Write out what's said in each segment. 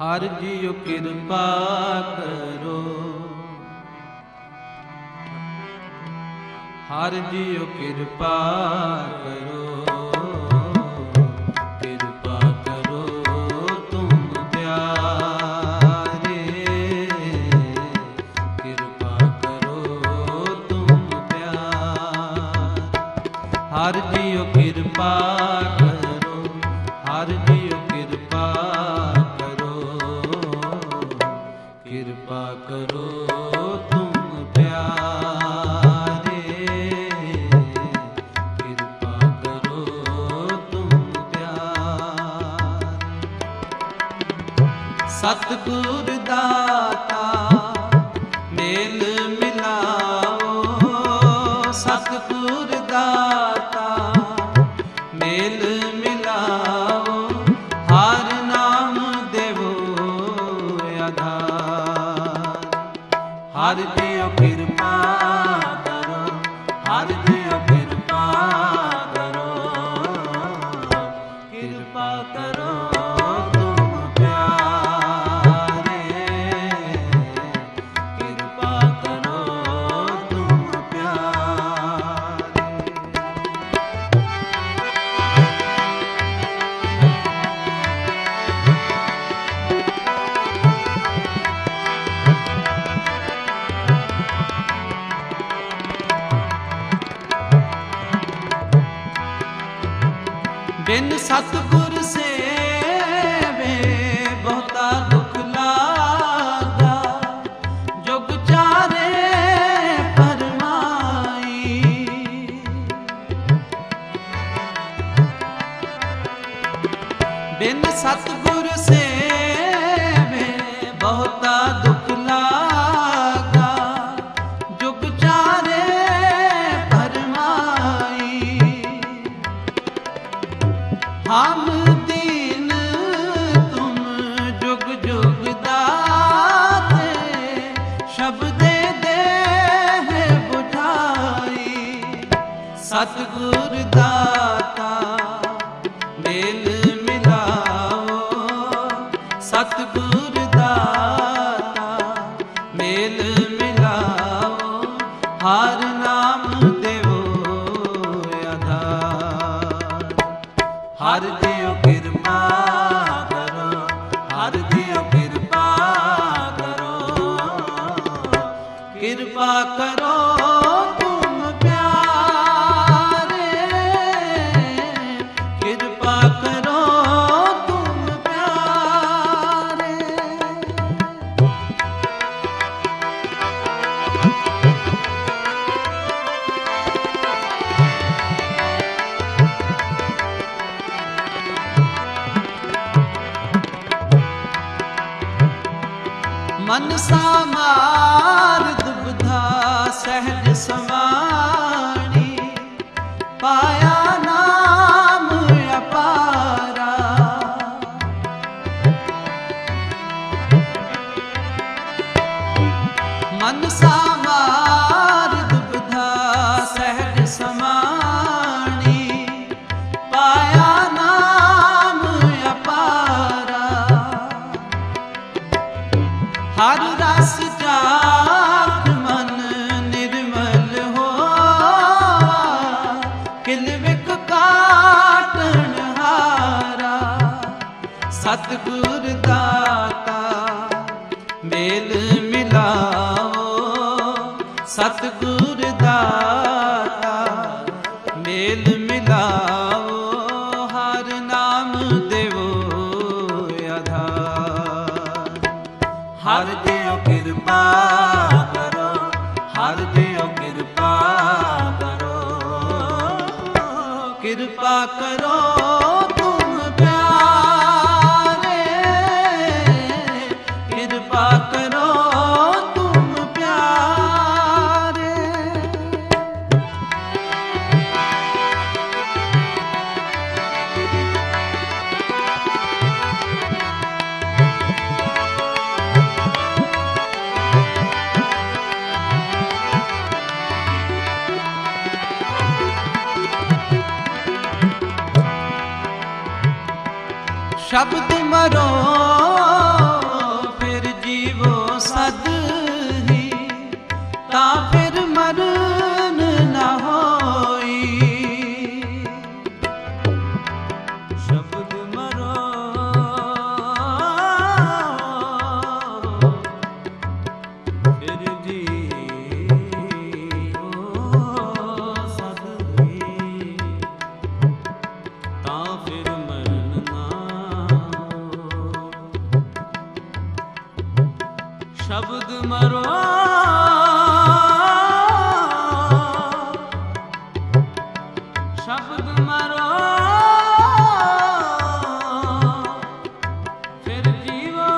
ਹਰ JIO ਕਿਰਪਾ ਕਰੋ। ਹਰ JIO ਕਿਰਪਾ ਕਰੋ। ਸਤਿਗੁਰ ਦਾਤਾ ਮੇਲ ਮਿਲਾਓ। ਸਤਿਗੁਰ ਦਾਤਾ ਮੇਲ ਮਿਲਾਓ। ਹਰ ਨਾਮ ਦੇਵੋ ਆਧਾਰ। ਹਰ ਜੀਓ ਬਿਨ ਸਤਿਗੁਰ ਸਤਿਗੁਰ ਦਾਤਾ, ਮੇਲ ਮਿਲਾਓ। ਸਤਿਗੁਰ ਦਾਤਾ, ਮੇਲ ਮਿਲਾਓ। ਹਰ ਨਾਮ ਦੇਵੋ ਆਧਾਰ। ਹਰ ਜੀਓ ਕਿਰਪਾ। ਮਨ ਸਾਮਾਰ ਦੁਬਧਾ ਸਹਿ ਮਨ ਸਾਮਾਰ ਦੁਬਧਾ ਸਹਿਜ ਸਮਾਣੀ। ਪਾਇਆ ਨਾਮ ਅਪਾਰਾ। ਹਰ ਰਸ ਜਾਤ ਮਨ ਨਿਰਮਲ ਹੋਆ। ਕਿਲ ਵਿਕ ਕਾਟਣ ਹਾਰਾ। ਸਤਿਗੁਰ ਦਾਤਾ, ਮੇਲ ਮਿਲਾ ਸਤਿਗੁਰ ਦਾਤਾ, ਮੇਲ ਮਿਲਾਓ, ਹਰ ਨਾਮ ਦੇਵੋ ਆਧਾਰ। ਹਰ ਜੀਓ ਕਿਰਪਾ ਕਰੋ, ਹਰ ਜੀਓ ਕਿਰਪਾ ਕਰੋ। ਕਿਰਪਾ ਕਰੋ ਸ਼ਬਦ ਮਰੋ ਫਿਰ ਜੀਵੋ ਸਦ ਹੀ। ਤਾਂ ਫਿਰ ਮਰਨ ਨਾ ਹੋਈ। ਸ਼ਬਦ ਮਰੋ ਸ਼ਬਦ ਮਰੋ ਫਿਰ ਜੀਵੋ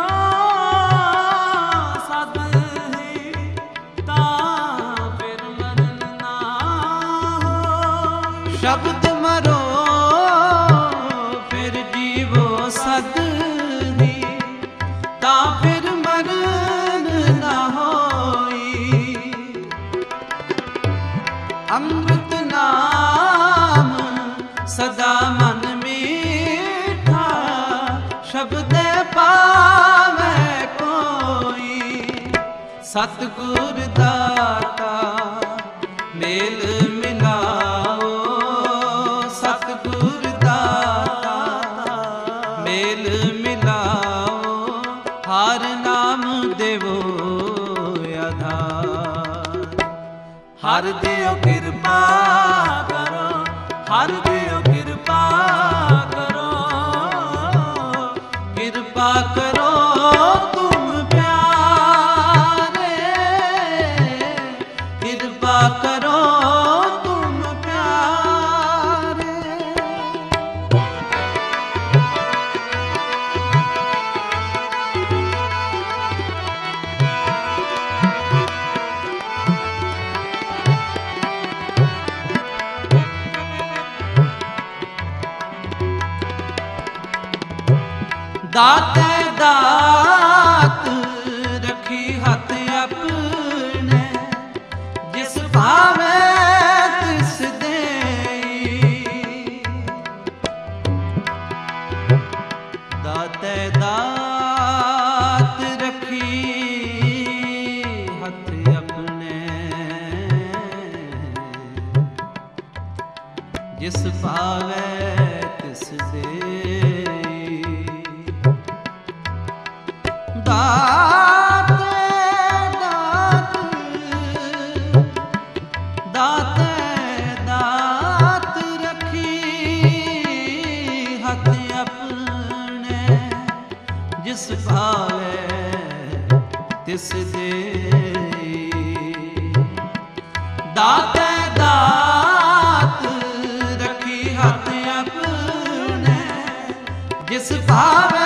ਸਤ ਤਾਂ ਫਿਰ ਮਰਨ ਨਾ ਹੋਈ। ਸ਼ਬਦ ਮਰੋ, ਫਿਰ ਜੀਵੋ ਸਤ ਪਾਵੇ ਕੋਈ ਸਤਿਗੁਰ ਦਾਤਾ ਮੇਲ ਮਿਲਾਓ। ਸਤਿਗੁਰ ਦਾਤਾ ਮੇਲ ਮਿਲਾਓ। ਹਰ ਨਾਮ ਦੇਵੋ ਆਧਾਰ। ਹਰ ਦਿਓ ਕਿਰਪਾ ਕਰੋ, ਹਰ ਦਿਓ ਕਿਰਪਾ ਕਰੋ ਦਾਤੇ ਦਾਤ ਰੱਖੀ ਹੱਥ ਆਪਣੇ, ਜਿਸ ਭਾਵੇ ਤਿਸ ਦੇਈ। ਦਾਤੇ ਦਾਤ ਰੱਖੀ ਹੱਥ ਆਪਣੇ, ਜਿਸ ਭਾਵੇ ਤਿਸ ਦੇਈ। ਤਿਸ ਦੇਈ ਦਾਤੇ ਦਾਤ ਰੱਖੀ ਹੱਥ ਆਪਣੇ ਜਿਸ ਭਾਵੇ